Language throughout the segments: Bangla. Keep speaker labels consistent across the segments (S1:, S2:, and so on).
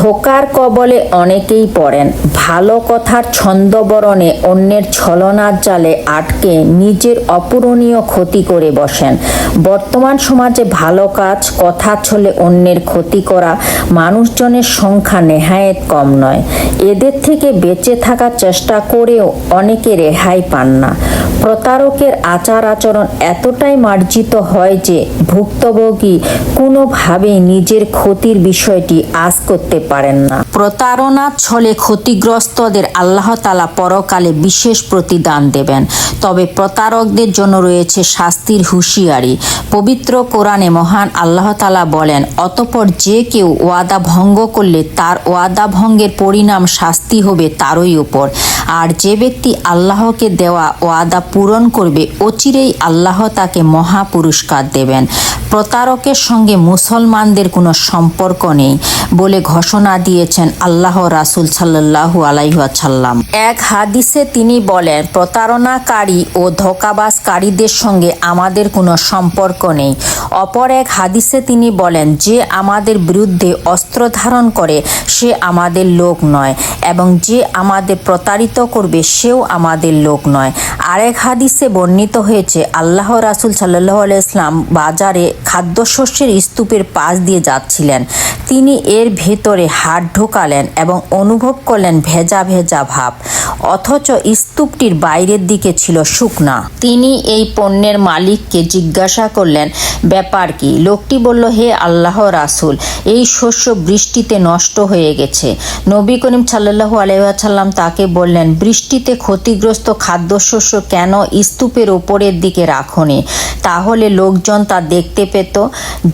S1: ধোকার কবলে অনেকেই পড়েন। ভালো কথার ছন্দবরণে অন্যের ছলনার জালে আটকে নিজের অপূরণীয় ক্ষতি করে বসেন। বর্তমান সমাজে ভালো কাজ, কথা ছলে অন্যের ক্ষতি করা মানুষজনের সংখ্যা নেহায়েত কম নয়। এদের থেকে বেঁচে থাকার চেষ্টা করেও অনেকে রেহাই পান না। প্রতারকের আচার আচরণ এতটাই মার্জিত হয় যে ভুক্তভোগী কোনোভাবেই নিজের ক্ষতির বিষয়টি আজ করতে পারেন না। প্রতারণার ছলে ক্ষতিগ্রস্তদের আল্লাহ তালা পরকালে বিশেষ প্রতিদান দেবেন। তবে প্রতারকদের জন্য রয়েছে শাস্তির হুঁশিয়ারি। পবিত্র কোরআনে মহান আল্লাহ তালা বলেন, অতপর যে কেউ ওয়াদা ভঙ্গ করলে তার ওয়াদা ভঙ্গের পরিণাম শাস্তি হবে তারই উপর। আর যে ব্যক্তি আল্লাহকে দেওয়া ওয়াদা পূরণ করবে অচিরেই আল্লাহ তাকে মহা পুরস্কার দেবেন। প্রতারকের সঙ্গে মুসলমানদের কোনো সম্পর্ক নেই বলে ঘোষণা দিয়েছেন আল্লাহ রাসুল সাল্লাহু আলাইহাল্লাম এক হাদিসে তিনি বলেন, প্রতারণাকারী ও ধোকাবাজকারীদের সঙ্গে আমাদের কোনো সম্পর্ক নেই। অপর এক হাদিসে তিনি বলেন, যে আমাদের বিরুদ্ধে অস্ত্র ধারণ করে, সে আমাদের লোক নয় এবং যে আমাদের প্রতারিত করবে, সেও আমাদের লোক নয়। আরেক হাদিসে বর্ণিত হয়েছে, আল্লাহ রাসুল সাল্লাহ ইসলাম বাজারে খাদ্যশস্যের স্তূপের পাশ দিয়ে যাচ্ছিলেন। তিনি এর ভেতরে হাত ঢোকালেন এবং অনুভব করলেন ভেজা ভেজা ভাব, অথচ স্তূপটির বাইরের দিকে ছিল শুকনা। তিনি এই পণ্যের মালিককে জিজ্ঞাসা করলেন, ব্যাপার কি? লোকটি বলল, হে আল্লাহ রাসুল, এই শস্য বৃষ্টিতে নষ্ট হয়ে গেছে। নবী করিম সাল্লাহু আলহাম তাকে বললেন, বৃষ্টিতে ক্ষতিগ্রস্ত খাদ্যশস্য কেন স্তূপের ওপরের দিকে রাখনি? তাহলে লোকজন তা দেখতে পেত,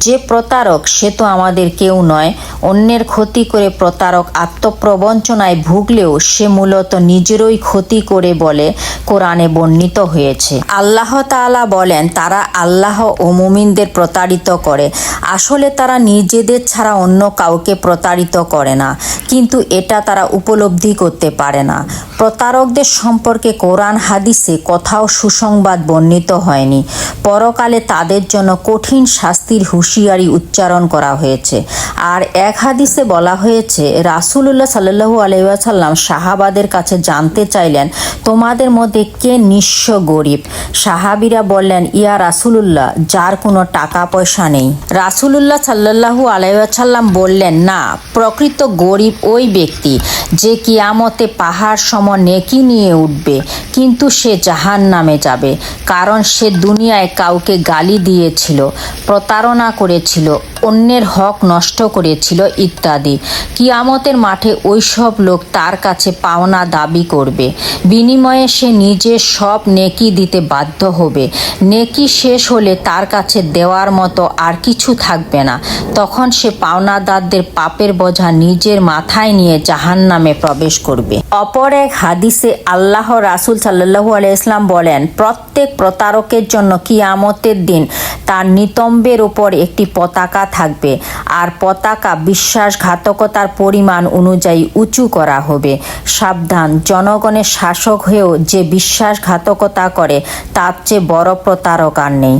S1: যে প্রতারক, সে তো আমাদের কেউ নয়। অন্যের ক্ষতি করে প্রতারক আত্মপ্রবঞ্চনায় ভুগলেও সে মূলত নিজেরই ক্ষতি করে বলে কোরআনে বর্ণিত হয়েছে। আল্লাহ তাআলা বলেন, তারা আল্লাহ ও মুমিনদের প্রতারিত করে। আসলে তারা নিজেদের ছাড়া অন্য কাউকে প্রতারিত করে না, কিন্তু এটা তারা উপলব্ধি করতে পারে না। প্রতারকদের সম্পর্কে কোরআন হাদিসে কোথাও সুসংবাদ বর্ণিত হয়নি। পরকালে তাদের জন্য কঠিন শাস্তির হুঁশিয়ারি উচ্চারণ করা হয়েছে। আর এক হাদিসে বলা হয়েছে, রাসুলুল্লাহ সাল্লু আলহাম সাহাবাদের কাছে জানতে চাইলেন, তোমাদের মধ্যে কে নিঃস্ব গরিব? সাহাবিরা বললেন, ইয়া রাসুলুল্লাহ, যার কোনো টাকা পয়সা নেই। রাসুলুল্লাহ সাল্লাহু আলাইসাল্লাম বললেন, না, প্রকৃত গরিব ওই ব্যক্তি যে কিয়ামতে পাহাড় সম নেকি নিয়ে উঠবে, কিন্তু সে জাহান নামে যাবে, কারণ সে দুনিয়ায় কাউকে গালি দিয়েছিল, প্রতারণা করেছিল অন্যের হক নষ্ট করেছিল ইত্যাদি। কিয়ামতের মাঠে ওইসব লোক তার কাছে পাওনা দাবি করবে। বিনিময়ে সে নিজে সব নেকি দিতে বাধ্য হবে। নেকি শেষ হলে তার কাছে দেওয়ার মতো আর কিছু থাকবে না। তখন সে পাওনাদারদের পাপের বোঝা নিজের মাথায় নিয়ে জাহান নামে প্রবেশ করবে। অপর এক হাদিসে আল্লাহ রাসুল সাল্লাহু আলাইসলাম বলেন, প্রত্যেক প্রতারকের জন্য কিয়ামতের দিন তার নিতম্বের উপর একটি পতাকা থাকবে। আর পতাকা বিশ্বাসঘাতকতার পরিমাণ অনুযায়ী উঁচু করা হবে। সাবধান, জনগণের শাসক হয়েও যে বিশ্বাসঘাতকতা করে, তার চেয়ে বড় প্রতারক আর নেই।